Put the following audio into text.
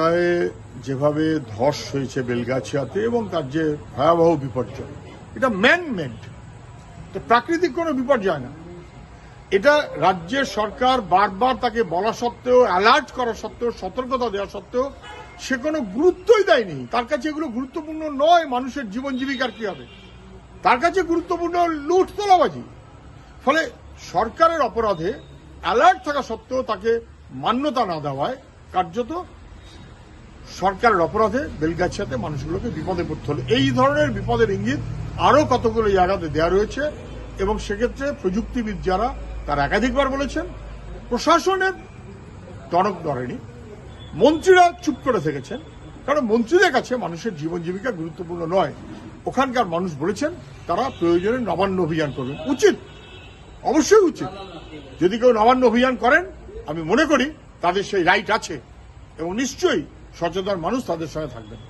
প্রায় যেভাবে ধস হয়েছে বেলগাছিয়াতে এবং তার যে ভয়াবহ বিপর্যয়, এটা ম্যান মেড প্রাকৃতিক কোনো বিপর্যয় না। এটা রাজ্যের সরকার বারবার তাকে বলা সত্ত্বেও অ্যালার্ট করা সত্ত্বেও, সতর্কতা দেওয়া সত্ত্বেও সে কোনো গুরুত্বই দেয়নি। তার কাছে এগুলো গুরুত্বপূর্ণ নয়, মানুষের জীবন জীবিকার কি হবে? তার কাছে গুরুত্বপূর্ণ লুট তোলাবাজি ফলে সরকারের অপরাধে অ্যালার্ট থাকা সত্ত্বেও তাকে মান্যতা না দেওয়ায় কার্যত সরকারের অপরাধে বেলগাছিয়াতে মানুষগুলোকে বিপদে পড়তে হলো। এই ধরনের বিপদের ইঙ্গিত আরও কতগুলো জায়গাতে দেওয়া রয়েছে এবং সেক্ষেত্রে প্রযুক্তিবিদ যারা, তারা একাধিকবার বলেছেন, প্রশাসনের টনক ধরেনি। মন্ত্রীরা চুপ করে থেকেছেন, কারণ মন্ত্রীদের কাছে মানুষের জীবন জীবিকা গুরুত্বপূর্ণ নয়। ওখানকার মানুষ বলেছেন, তারা প্রয়োজনে নবান্ন অভিযান করবেন উচিত, অবশ্যই উচিত। যদি কেউ নবান্ন অভিযান করেন, আমি মনে করি তাদের সেই রাইট আছে। এবং নিশ্চয়ই সচেতন মানুষ তাদের সঙ্গে থাকবেন।